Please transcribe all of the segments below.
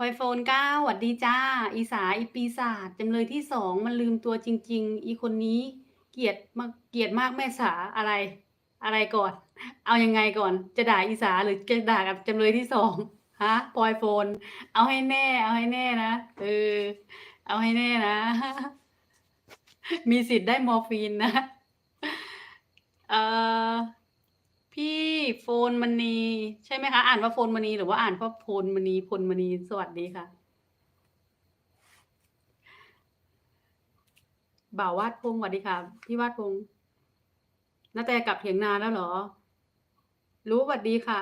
พลอยโฟนเก้าหวัดดีจ้า อีสาอีปีศาจจำเลยที่สองมันลืมตัวจริง ๆ อีคนนี้ เกลียดมากเกลียดมากแม่สาอะไร อะไรก่อน เอายังไงก่อน จะด่าอีสาหรือจะด่ากับจำเลยที่สองฮะพลอยโฟน เอาให้แน่ เอาให้แน่นะเออเอาให้แน่นะ มีสิทธิ์ได้มอร์ฟีนนะ เอ่อ พี่ โฟนมณีใช่ไหมคะ อ่านว่าโฟนมณีหรือว่าอ่านว่าโพลมณีพลมณีสวัสดีค่ะบ่าววาดพงศ์สวัสดีค่ะ พี่วาดพงศ์นาแต่กลับเถียงนาแล้วเหรอ รู้สวัสดีค่ะ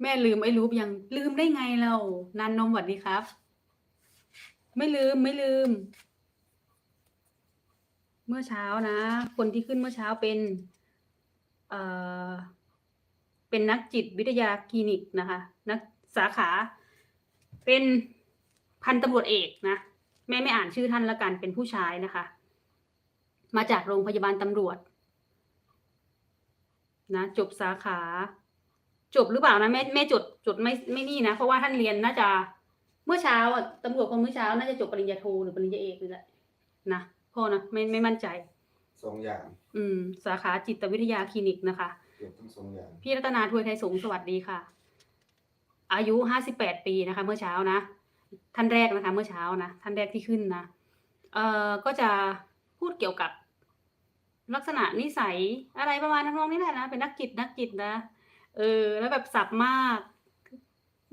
แม่ลืมไอ้รู้ยังลืมได้ไงเรานันนมสวัสดีครับ ไม่ลืมไม่ลืม เมื่อเช้านะ คนที่ขึ้นเมื่อเช้าเป็น เอ่อ เป็นนักจิตวิทยาคลินิกนะคะ นักสาขา เป็นพันตำรวจเอกนะ แม่ไม่อ่านชื่อท่านละกันเป็นผู้ชายนะคะ มาจากโรงพยาบาลตำรวจนะจบสาขา จบหรือเปล่านะแม่แม่จดจดไม่ไม่นี่นะ เพราะว่าท่านเรียนน่าจะเมื่อเช้าอะตำรวจคนเมื่อเช้าน่าจะจบปริญญาโทหรือปริญญาเอกนี่แหละนะพ่อนะไม่ไม่มั่นใจสองอย่าง อืม สาขาจิตวิทยาคลินิกนะคะ เกือบทั้งสองอย่างพี่รัตนาทวยไทยสงฆ์สวัสดีค่ะ อายุห้าสิบแปดปีนะคะ เมื่อเช้านะ ท่านแรกนะคะ เมื่อเช้านะท่านแรกที่ขึ้นนะเอ่อก็จะพูดเกี่ยวกับลักษณะนิสัยอะไรประมาณนั้นองนี้แหละนะเป็นนักจิตนักจิตนะเออ แล้วแบบสับมาก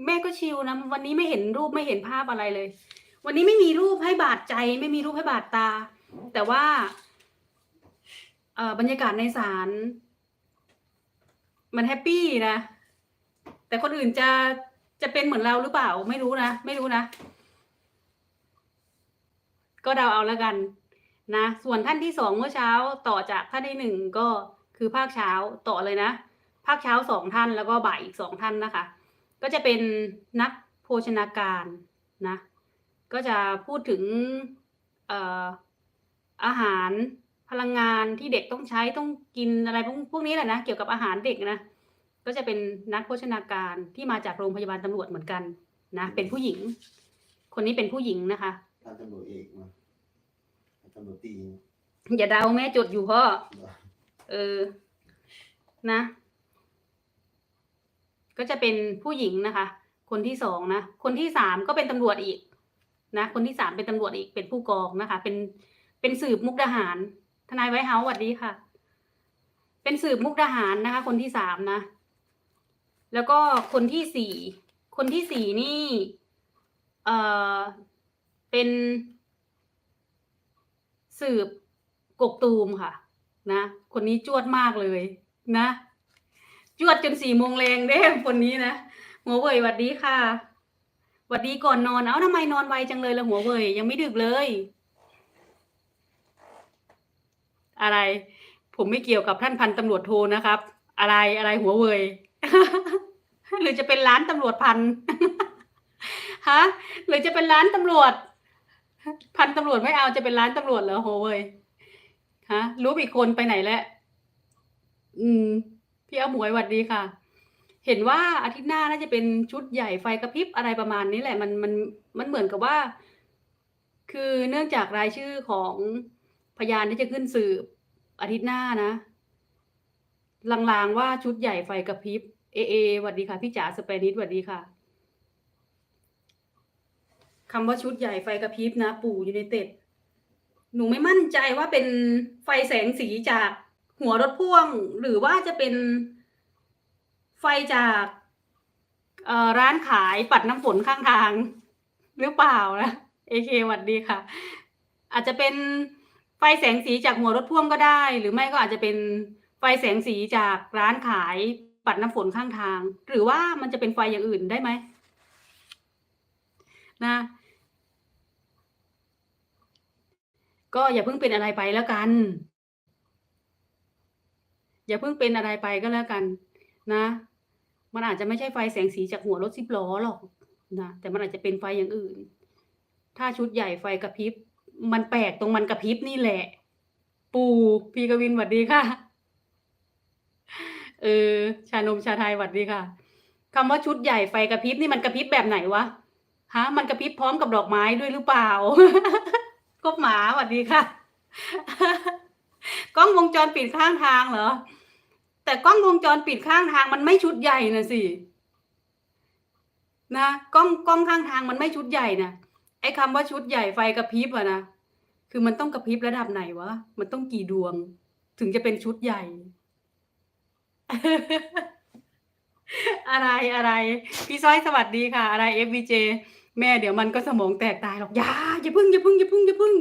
แม่ก็ชิลนะวันนี้ไม่เห็นรูปไม่เห็นภาพอะไรเลย วันนี้ไม่มีรูปให้บาดใจ ไม่มีรูปให้บาดตา แต่ว่า เอ่อบรรยากาศในศาล มันแฮปปี้นะ แต่คนอื่นจะจะเป็นเหมือนเราหรือเปล่า ไม่รู้นะ ไม่รู้นะ ก็เดาเอาแล้วกันนะ ส่วนท่านที่สองเมื่อเช้าต่อจากท่านที่หนึ่งก็คือภาคเช้าต่อเลยนะ ภาคเช้าสองท่านแล้วก็บ่ายอีกสองท่านนะคะ ก็จะเป็นนักโภชนาการนะ ก็จะพูดถึงอออาหาร พลังงานที่เด็กต้องใช้ต้องกินอะไรพวกพวกนี้แหละนะเกี่ยวกับอาหารเด็กนะก็จะเป็นนักโภชนาการที่มาจากโรงพยาบาลตำรวจเหมือนกันนะเป็นผู้หญิง คนนี้เป็นผู้หญิงนะคะท่านตำรวจเอกมาท่านตำรวจตีอย่าเดาแม่จดอยู่พ่อเออนะ ก็จะเป็นผู้หญิงนะคะ คนที่สองนะคนที่สามก็เป็นตำรวจอีกนะคนที่สามเป็นตำรวจอีกเป็นผู้กองนะคะ เป็นเป็นสืบมุกดาหาร ทนายไว้เฮาสวัสดีค่ะ เป็นสืบมุกดาหารนะคะ คนที่สามนะ แล้วก็คนที่สี่คนที่สี่นี่ เอ่อเป็นสืบกกตูมค่ะ นะ คนนี้จวดมากเลย นะจวดจนสี่โมงแรงเด้คนนี้นะหัวเว่ยหวัดดีค่ะหวัดดีก่อนนอน เอ้าทำไมนอนไวจังเลยละหัวเว่ยยังไม่ดึกเลย อะไร ผมไม่เกี่ยวกับท่านพันตำรวจโทนะครับ อะไรอะไรหัวเว่ยหรือจะเป็นร้านตำรวจพันฮะหรือจะเป็นร้านตำรวจ พันตำรวจไม่เอาจะเป็นร้านตำรวจเหรอหัวเว่ยฮะรู้อีกคนไปไหนแล้วอืม พี่เอาหมวยหวัดดีค่ะ เห็นว่าอาทิตย์หน้าน่าจะเป็นชุดใหญ่ไฟกระพริบอะไรประมาณนี้แหละ มันมันมันเหมือนกับว่า คือเนื่องจากรายชื่อของ พยานที่จะขึ้นสืบอาทิตย์หน้านะ ลางๆว่าชุดใหญ่ไฟกระพริบ เอเอหวัดดีค่ะ พี่จ๋าสเปนิดหวัดดีค่ะคำว่าชุดใหญ่ไฟกระพริบนะ ปู่ยูไนเต็ดหนูไม่มั่นใจว่าเป็นไฟแสงสีจากหัวรถพ่วง หรือว่าจะเป็นไฟจากร้านขายปัดน้ำฝนข้างทาง หรือเปล่านะเอเคหวัดดีค่ะ อาจจะเป็น ไฟแสงสีจากหัวรถพ่วงก็ได้ หรือไม่ก็อาจจะเป็นไฟแสงสีจากร้านขายปัดน้ำฝนข้างทาง หรือว่ามันจะเป็นไฟอย่างอื่นได้ไหมนะ ก็อย่าเพิ่งเป็นอะไรไปแล้วกัน อย่าเพิ่งเป็นอะไรไปก็แล้วกัน นะ มันอาจจะไม่ใช่ไฟแสงสีจากหัวรถสิบล้อหรอกนะแต่มันอาจจะเป็นไฟอย่างอื่น ถ้าชุดใหญ่ไฟกระพริบ มันแปลกตรงมันกระพริบนี่แหละ ปูพี่กวินหวัดดีค่ะ เออ ชานมชาไทยหวัดดีค่ะคำว่าชุดใหญ่ไฟกระพริบนี่มันกระพริบแบบไหนวะฮะ มันกระพริบพร้อมกับดอกไม้ด้วยหรือเปล่าก็หมาสวัสดีค่ะ กล้องวงจรปิดข้างทางเหรอ แต่กล้องวงจรปิดข้างทางมันไม่ชุดใหญ่นะสินะกล้องกล้องข้างทางมันไม่ชุดใหญ่นะ ไอ้คำว่าชุดใหญ่ไฟกระพริบอะนะคือมันต้องกระพริบระดับไหนวะ มันต้องกี่ดวง ถึงจะเป็นชุดใหญ่ อะไรอะไร พี่ซ้อยสวัสดีค่ะ อะไร FBJ แม่เดี๋ยวมันก็สมองแตกตายหรอกอย่าอย่าพึ่งอย่าพึ่งอย่าพึ่งอย่าพึ่ง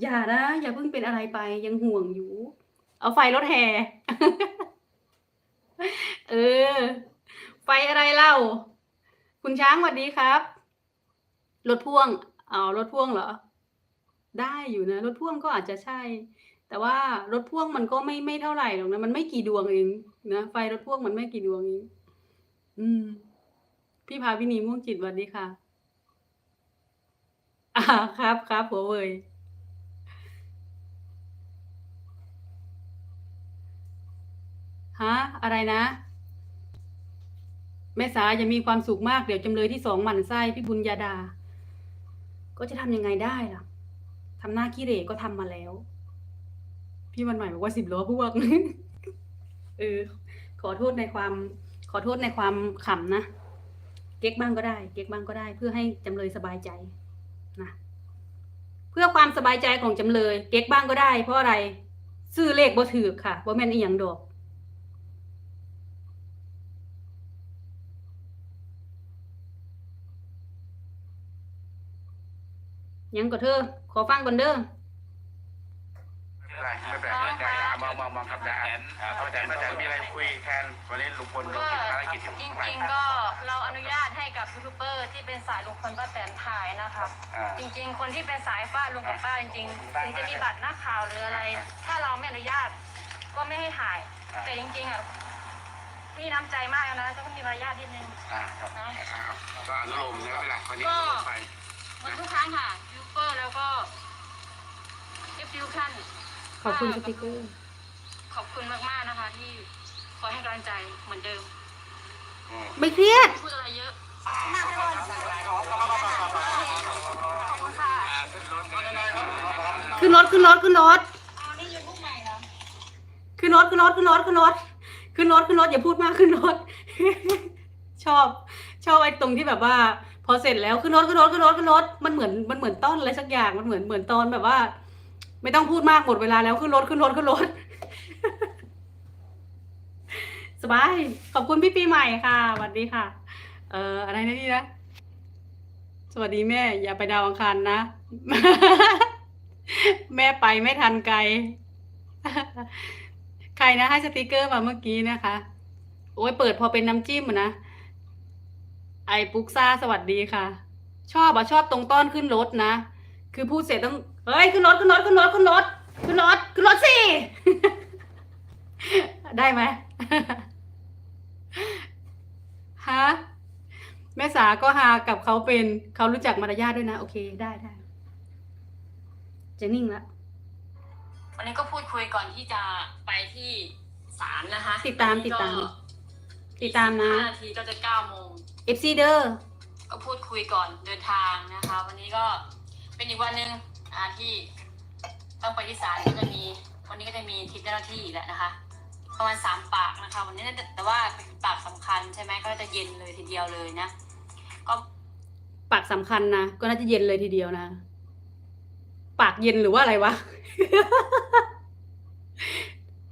อย่านะอย่าพึ่งเป็นอะไรไปยังห่วงอยู่ เอาไฟรถแห่เออ ไฟอะไรเล่า คุณช้างสวัสดีครับ รถพ่วงเอารถพ่วงเหรอ ได้อยู่นะ รถพ่วงก็อาจจะใช่ แต่ว่ารถพ่วงมันก็ไม่ไม่เท่าไหร่หรอกนะมันไม่กี่ดวงเองนะไฟรถพ่วงมันไม่กี่ดวงเองอืม พี่พาวินีม่วงจิตสวัสดีค่ะ อ่าครับครับหัวเว่ยฮะอะไรนะแม่สาอย่ามีความสุขมากเดี๋ยวจำเลยที่สองหมั่นไส้พี่บุญญาดา ก็จะทำยังไงได้ล่ะทำหน้าขี้เหร่ก็ทำมาแล้ว พี่วันใหม่บอกว่าสิบล้อพวกเออขอโทษในความขอโทษในความขำนะ เก๊กบ้างก็ได้ เก๊กบ้างก็ได้ เพื่อให้จำเลยสบายใจนะเพื่อความสบายใจของจำเลย เก๊กบ้างก็ได้ เพราะอะไร ซื้อเลขบ่ถือค่ะบ่แม่นอีหยังดอก ยังก็เธอ ขอฟังก่อนเด้อไม่เป็นไรไม่เป็นไรได้มองมองมองกับแดนเขาแต่ไม่แต่มีอะไรคุยแทนวันนี้ลุงพลก็ติดภารกิจอยู่จข้างในริงๆก็เราอนุญาตให้กับยูทูบเบอร์ที่เป็นสายลุงพลป้าแตนถ่ายนะครับอ่า จริง ๆ คนที่เป็นสายฟ้าลุงกับป้าจริงๆถึงจะมีบัตรนักข่าวหรืออะไร ถ้าเราไม่อนุญาตก็ไม่ให้ถ่ายแต่จริงๆอะพี่น้ำใจมากนะก็ต้องมีมารยาทนิดนึง อ่าครับก็อนุโลมนะไม่เป็นไรวันนี้ก็ลงไปเหมดทุกครั้งค่ะยูเปอร์แล้วก็เอฟดิวชั่นขอบคุณสติกเกอร์ ขอบคุณมากมากนะคะ ที่คอยให้กำลังใจเหมือนเดิมไม่เครียด พูดอะไรเยอะคนขึ้นรถขึ้นรถขึ้นรถขึ้นรถขึ้นรถขึ้นรถขึ้นรถขึ้นรถขึ้นรถอย่าพูดมากขึ้นรถ ชอบ ชอบไอ้ตรงที่แบบว่า พอเสร็จแล้วขึ้นรถขึ้นรถขึ้นรถขึ้นรถมันเหมือนมันเหมือนต้นอะไรสักอย่างมันเหมือนเหมือนตอนแบบว่า ไม่ต้องพูดมากหมดเวลาแล้วขึ้นรถขึ้นรถขึ้นรถสบายขอบคุณพี่ปีใหม่ค่ะสวัสดีค่ะ เอ่ออะไรนะนี่นะสวัสดีแม่ อย่าไปดาวอังคารนะ แม่ไปไม่ทันไกล ใครนะให้สติกเกอร์มาเมื่อกี้นะคะ โอ้ยเปิดพอเป็นน้ำจิ้มนะ ไอปุ๊กซ่าสวัสดีค่ะ ชอบอะชอบตรงต้อนขึ้นรถนะ คือพูดเสร็จต้อง เฮ้ย ขึ้นรถขึ้นรถขึ้นรถขึ้นรถขึ้นรถขึ้นรถสิ ได้ไหมฮะแม่สาก็ฮากับเขาเป็นเขารู้จักมารยาทด้วยนะ โอเคได้ได้จะนิ่งละวันนี้ก็พูดคุยก่อนที่จะไปที่ศาลนะคะติดตามติดตาม ติดตามนะห้านาทีก็จะเก้าโมง FC เด้อก็พูดคุยก่อนเดินทางนะคะ วันนี้ก็เป็นอีกวันหนึ่งอ่าที่ต้องไปที่ศาลก็จะมีวันนี้ก็จะมีทีมเจ้าหน้าที่อีกแล้วนะคะประมาณสามปากนะคะ วันนี้น่าจะแต่ว่าเป็นปากสำคัญใช่ไหมก็จะเย็นเลยทีเดียวเลยนะ ก็ปากสำคัญนะ ก็น่าจะเย็นเลยทีเดียวนะ ปากเย็นหรือว่าอะไรวะ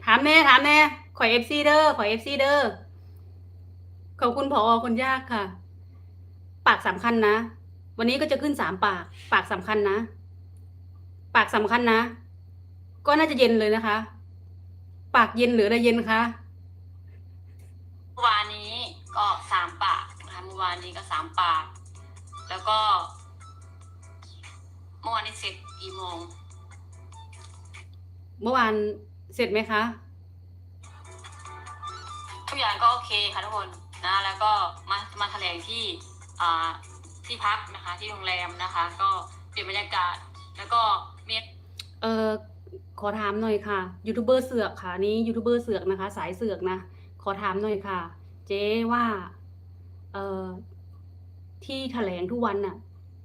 ถามแน่ถามแน่ขอย FC เด้อขอย FC เด้อ ขอบคุณผอคนยากค่ะ ปากสำคัญนะ วันนี้ก็จะขึ้นสามปาก ปากสำคัญนะ ปากสำคัญนะ ก็น่าจะเย็นเลยนะคะ ปากเย็นหรืออะไรเย็นคะเมื่อวานนี้ก็สามปากนะคะเมื่อวานนี้ก็สามปาก แล้วก็เมื่อวานนี้เสร็จกี่โมง เมื่อวานเสร็จไหมคะ ทุกอย่างก็โอเคค่ะทุกคน นะแล้วก็มามาแถลงที่ที่พักนะคะที่โรงแรมนะคะ ก็เปลี่ยนบรรยากาศแล้วก็มีเออขอถามหน่อยค่ะยูทูบเบอร์เสือกค่ะนี่ยูทูบเบอร์เสือกนะคะ สายเสือกนะขอถามหน่อยค่ะ เจ๊ว่าเออที่แถลงทุกวันน่ะ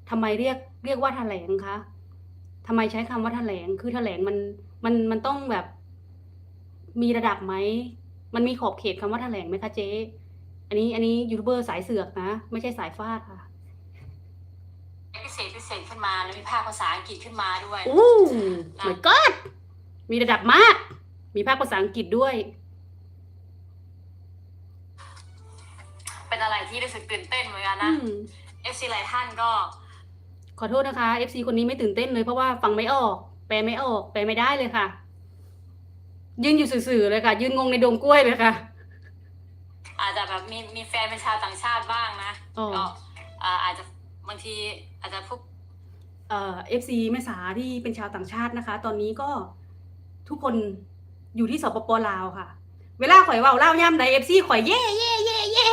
ทำไมเรียกเรียกว่าแถลงคะทำไมใช้คำว่าแถลงคือแถลงมันมันมันต้องแบบ มีระดับไหมมันมีขอบเขตคำว่าแถลงไหมคะเจ๊ อันนี้อันนี้ยูทูบเบอร์สายเสือกนะ ไม่ใช่สายฟาดค่ะพิเศษพิเศษขึ้นมาแล้วมีภาคภาษาอังกฤษขึ้นมาด้วยโอ้ my god มีระดับมาก มีภาคภาษาอังกฤษด้วย เป็นอะไรที่รู้สึกตื่นเต้นเหมือนกันอืนะมเอฟซีหลายท่านก็ ขอโทษนะคะ FC คนนี้ไม่ตื่นเต้นเลยเพราะว่าฟังไม่ออก แปลไม่ออก แปลไม่ได้เลยค่ะ ยืนอยู่สื่อๆเลยค่ะ ยืนงงในดงกล้วยเลยค่ะอา จจะแบบมีมีแฟนเป็นชาวต่างชาติบ้างนะอ๋อ ก็อ่าอาจจะบางทีอาจจะพวกเอ่อฟซีแม่สาที่เป็นชาวต่างชาตินะคะ ตอนนี้ก็ทุกคนอยู่ที่สปปลาวค่ะ เวลาข่อยเว่าเล่าย่ำใดเอฟซีข่อยเย่เย่เย่เย่